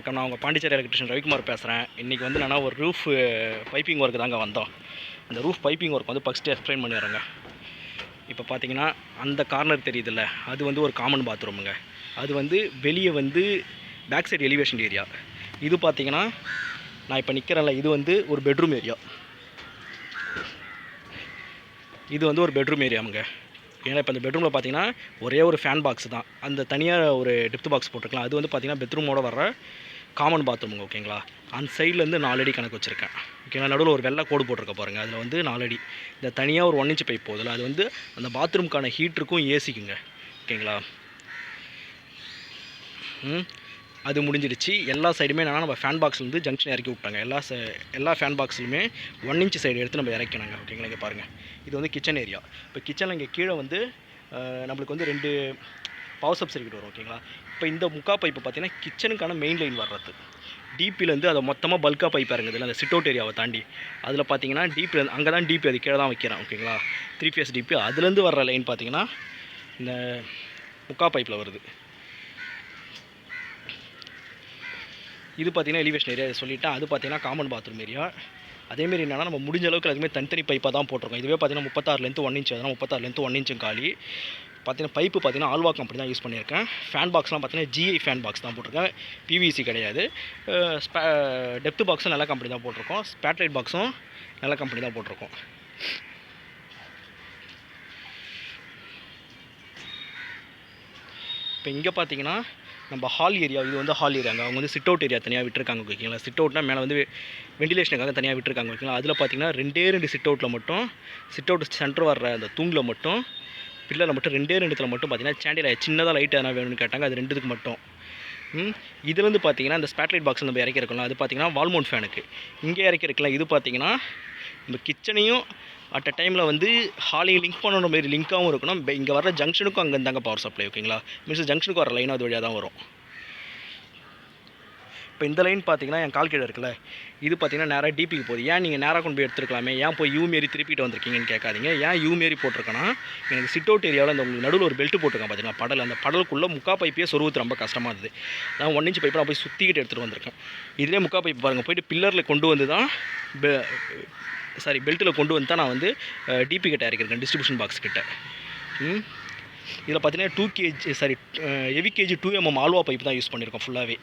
வணக்கம் நான் உங்கள் பாண்டிச்சேரி எலக்ட்ரிஷியன் ரவிக்குமார் பேசுகிறேன் இன்றைக்கி வந்து நான் ஒரு ரூஃப் பைப்பிங் ஒர்க்கு தாங்க வந்தோம். அந்த ரூஃப் பைப்பிங் ஒர்க் வந்து ஃபஸ்ட்டு எக்ஸ்பிளைன் பண்ணிடுறேங்க. இப்போ பார்த்தீங்கன்னா அந்த கார்னர் தெரியுதுல்ல அது வந்து ஒரு காமன் பாத்ரூமுங்க அது வந்து வெளியே வந்து பேக் சைடு எலிவேஷன் ஏரியா இது பார்த்தீங்கன்னா நான் இப்போ நிற்கிறேன்ல இது வந்து ஒரு பெட்ரூம் ஏரியா இது வந்து ஒரு பெட்ரூம் ஏரியாமுங்க ஏன்னா இப்போ இந்த பெட்ரூமில் பார்த்தீங்கன்னா ஒரே ஒரு ஃபேன் பாக்ஸ் தான். அந்த தனியாக ஒரு டெப்த் பாக்ஸ் போட்டிருக்கலாம். அது வந்து பார்த்தீங்கன்னா பெட்ரூமோட வர காமன் பாத்ரூமுங்க ஓகேங்களா அந்த சைட்லேருந்து நாலு அடி கணக்கு வச்சுருக்கேன். ஓகேங்களா நடுவில் ஒரு வெள்ளை கோடு போட்டிருக்க பாருங்கள் அதில் வந்து நாலு அடி. இந்த தனியாக ஒரு ஒன் இன்ச் பைப் போகுதுல அது வந்து அந்த பாத்ரூமுக்கான ஹீட்டருக்கும் ஏசிக்குங்க ஓகேங்களா அது முடிஞ்சிடுச்சு. எல்லா சைடுமே என்னென்னா நம்ம ஃபேன் பாக்ஸ்லேருந்து ஜங்ஷன் இறக்கி விட்டாங்க. எல்லா ச எல்லா ஃபேன் பாக்ஸ்லையுமே ஒன் இன்ச் சைடு எடுத்து நம்ம இறக்கணுங்க ஓகேங்களா இங்கே பாருங்கள் இது வந்து கிச்சன் ஏரியா இப்போ கிச்சனில் இங்கே கீழே வந்து நம்மளுக்கு வந்து ரெண்டு பவர் சப் வரும் ஓகேங்களா இப்போ இந்த முக்கா பைப்பு பார்த்தீங்கன்னா கிச்சனுக்கான மெயின் லைன் வர்றது. டிபிலேருந்து அதை மொத்தமாக பல்காக பைப் இறங்குதுல அந்த சிட் அவுட் ஏரியாவை தாண்டி. அதில் பார்த்தீங்கன்னா டிபிலேருந்து அங்கே தான் டிபி அது கீழே தான் வைக்கிறேன் ஓகேங்களா த்ரீ ஃபேஸ் டிபி அதுலேருந்து வர்ற லைன் பார்த்தீங்கன்னா இந்த முக்கா பைப்பில் வருது. இது பார்த்தீங்கன்னா எலிவேஷன் ஏரியா சொல்லிவிட்டேன் அது பார்த்தீங்கன்னா காமன் பாத்ரூம் ஏரியா அதேமாரி என்னென்னா நம்ம முடிஞ்ச அளவுக்கு அதுவுமே தனித்தனி பைப்பாக தான் போட்டிருக்கோம். இதுவே பார்த்தீங்கன்னா முப்பத்தாறுலேருந்து ஒன் இன்ச் அதனால் முப்பத்தாறுலேருந்து ஒன் இன்ச்சும் காலி. பார்த்தீங்கன்னா பைப்பு பார்த்தீங்கன்னா ஆல்வா கம்பெனி தான் யூஸ் பண்ணியிருக்கேன். ஃபேன் பாக்ஸ்லாம் பார்த்தீங்கன்னா ஜிஐ ஃபேன் பாக்ஸ் தான் போட்டிருக்கேன். பிவிசி கிடையாது. டெப்த் பாக்ஸும் நல்ல கம்பெனி தான் போட்டிருக்கோம். ஸ்பேட்லைட் பாக்ஸும் நல்ல கம்பெனி தான் போட்டிருக்கோம். இப்போ இங்கே பார்த்தீங்கன்னா நம்ம ஹால் ஏரியா இது வந்து ஹால் ஏரியாங்க அவங்க வந்து சிட் அவுட் ஏரியா தனியாக விட்டுருக்காங்க ஓகேங்களா சிட் அவுட்னா மேலே வந்து வெண்டிலேஷனுக்காக தனியாக விட்டுருக்காங்க ஓகேங்களா அதில் பார்த்தீங்கன்னா ரெண்டே ரெண்டு சிட் அவுட்டில் மட்டும் சிட் அவுட் சென்டர் வர்ற அந்த தூங்கில் மட்டும் பில்லரில் மட்டும் ரெண்டே ரெண்டுத்துல மட்டும் பார்த்தீங்கன்னா சாண்டியில் சின்னதாக லைட் எதனா வேணும்னு கேட்டாங்க அது ரெண்டுத்துக்கு மட்டும். ம் இதுலேருந்து பார்த்தீங்கன்னா இந்த ஸ்பேட்லைட் பாக்ஸ் நம்ம இறக்கிருக்கலாம் அது பார்த்தீங்கன்னா வால்மோன் ஃபேனுக்கு இங்கே இறக்கிருக்கலாம் இது பார்த்தீங்கன்னா நம்ம கிச்சனையும் அட் அ டைமில் வந்து ஹாலையும் லிங்க் பண்ணுற மாதிரி லிங்காகவும் இருக்கணும். இங்கே வர ஜங்ஷனுக்கும் அங்கே இருந்தாங்க பவர் சப்ளை ஓகேங்களா மீன்ஸ் ஜங்ஷனுக்கு வர லைனும் அது வழியாக தான் வரும். இப்போ இந்த லைன் பார்த்தீங்கன்னா என் கால் கீழே இருக்குல்ல இது பார்த்தீங்கன்னா நேராக டிபிக்கு போகுது. ஏன் நீங்கள் நேராக கொண்டு போய் எடுத்துருக்கலாமே? ஏன் போய் யூ மாரி திருப்பிட்டு வந்திருக்கீங்கன்னு கேட்காதீங்க. ஏன் யூ மாரி போட்டிருக்கேன்னா எனக்கு சிட் அவுட் ஏரியாவில் அந்த உங்களுக்கு நடுவில் ஒரு பெல்ட் போட்டிருக்கேன் பார்த்தீங்கன்னா படல். அந்த படலுக்குள்ளே முக்கா பைப்பே சொருவுத்து ரொம்ப கஷ்டமாக இருந்தது. நான் ஒன் இன்ச் பைப்பை நான் போய் சுற்றிக்கிட்டு எடுத்துகிட்டு வந்திருக்கேன். இதிலே முக்கா பைப் பாருங்கள் போயிட்டு பில்லரில் கொண்டு வந்து தான் சாரி பெல்ட்டில் கொண்டு வந்து தான் நான் வந்து டிபி கிட்ட இறக்கிருக்கேன் டிஸ்ட்ரிபியூஷன் பாக்ஸ் கிட்ட. இதில் பார்த்தீங்கன்னா டூ கேஜி சாரி எவி கேஜி டூ எம்எம் ஆல்வா பைப் தான் யூஸ் பண்ணியிருக்கோம் ஃபுல்லாகவே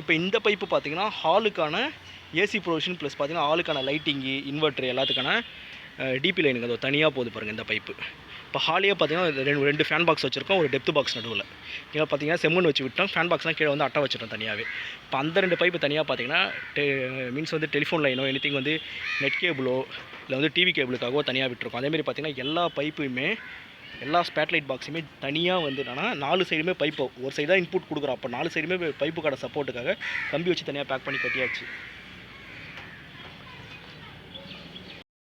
இப்போ இந்த பைப்பு பார்த்தீங்கன்னா ஹாலுக்கான ஏசி ப்ரொவிஷன் ப்ளஸ் பார்த்தீங்கன்னா ஹாலுக்கான லைட்டிங்கு இன்வெர்ட்ரு எல்லாத்துக்கான டிபி லைனுக்கு அது தனியாக போகுது பாருங்கள் இந்த பைப்பு. இப்போ ஹாலியே பார்த்தீங்கன்னா ரெண்டு ரெண்டு ஃபேன் பாக்ஸ் வச்சுருக்கோம். ஒரு டெப்த் பாக்ஸ் நடுவில். நீங்கள் பார்த்தீங்கன்னா செம்மண் வச்சு விட்டோம். ஃபேன் பாக்ஸ்லாம் கீழே வந்து அட்டை வச்சிட்டோம் தனியாகவே இப்போ அந்த ரெண்டு பைப்பு தனியாக பார்த்தீங்கன்னா டெ மீன்ஸ் வந்து டெலிஃபோன் லைனோ எனித்திங் வந்து நெட் கேபிளோ இல்லை வந்து டிவி கேபிளுக்காகவோ தனியாக விட்டுருக்கோம். அதேமாதிரி பார்த்தீங்கன்னா எல்லா பைப்புமே எல்லா ஸ்பேட்லைட் பாக்ஸுமே தனியாக வந்து என்னன்னா நாலு சைடுமே பைப்பு ஒரு சைடு தான் இன்புட் கொடுக்குறோம் அப்போ நாலு சைடுமே பைப்பு கடை சப்போர்ட்டுக்காக கம்பி வச்சு தனியாக பேக் பண்ணி கட்டியாச்சு.